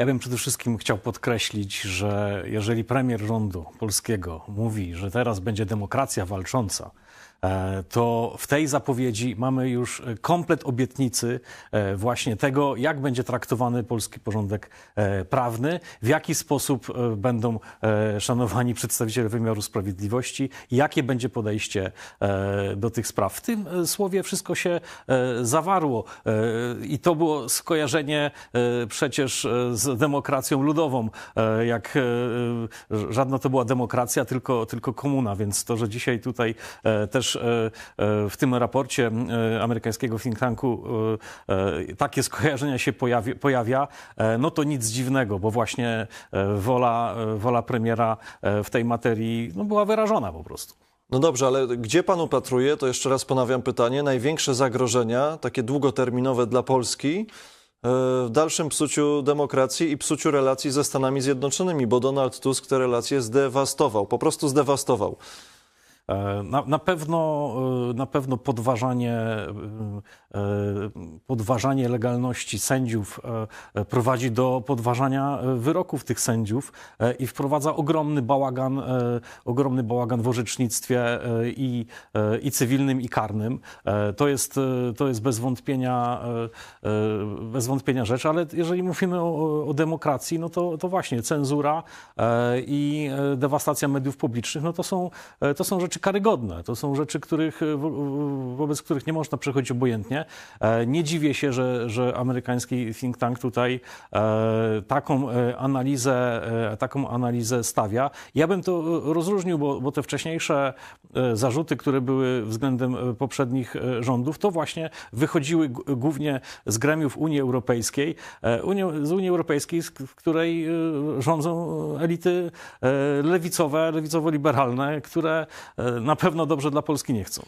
Ja bym przede wszystkim chciał podkreślić, że jeżeli premier rządu polskiego mówi, że teraz będzie demokracja walcząca, to w tej zapowiedzi mamy już e, komplet obietnicy e, właśnie tego, jak będzie traktowany polski porządek e, prawny, w jaki sposób e, będą e, szanowani przedstawiciele wymiaru sprawiedliwości, jakie będzie podejście e, do tych spraw. W tym e, słowie wszystko się e, zawarło. E, i to było skojarzenie e, przecież e, z demokracją ludową, e, jak e, e, żadna to była demokracja, tylko, tylko komuna, więc to, że dzisiaj tutaj e, też e, e, w tym raporcie e, amerykańskiego think tanku takie skojarzenia się pojawi, pojawia, no to nic dziwnego, bo właśnie wola, wola premiera w tej materii no, była wyrażona po prostu. No dobrze, ale gdzie pan upatruje, to jeszcze raz ponawiam pytanie, największe zagrożenia, takie długoterminowe dla Polski w dalszym psuciu demokracji i psuciu relacji ze Stanami Zjednoczonymi, bo Donald Tusk te relacje zdewastował, po prostu zdewastował. E, Na, na, pewno, e, na pewno podważanie, e, podważanie legalności sędziów prowadzi do podważania wyroków tych sędziów i wprowadza ogromny bałagan, ogromny bałagan w orzecznictwie i, i cywilnym, i karnym. To jest, to jest bez wątpienia, bez wątpienia rzecz, ale jeżeli mówimy o, o demokracji, no to, to właśnie cenzura i dewastacja mediów publicznych, no to są, to są rzeczy karygodne. To są rzeczy, których, e, wo- wo- wobec których nie można przechodzić obojętnie. E, Nie dziwię się, że, że amerykański think tank tutaj e, taką analizę, taką analizę stawia. Ja bym to rozróżnił, bo, bo te wcześniejsze zarzuty, które były względem poprzednich rządów, to właśnie wychodziły głównie z gremiów Unii Europejskiej, z Unii Europejskiej, w której rządzą elity lewicowe, lewicowo-liberalne, które na pewno dobrze dla Polski nie chcą.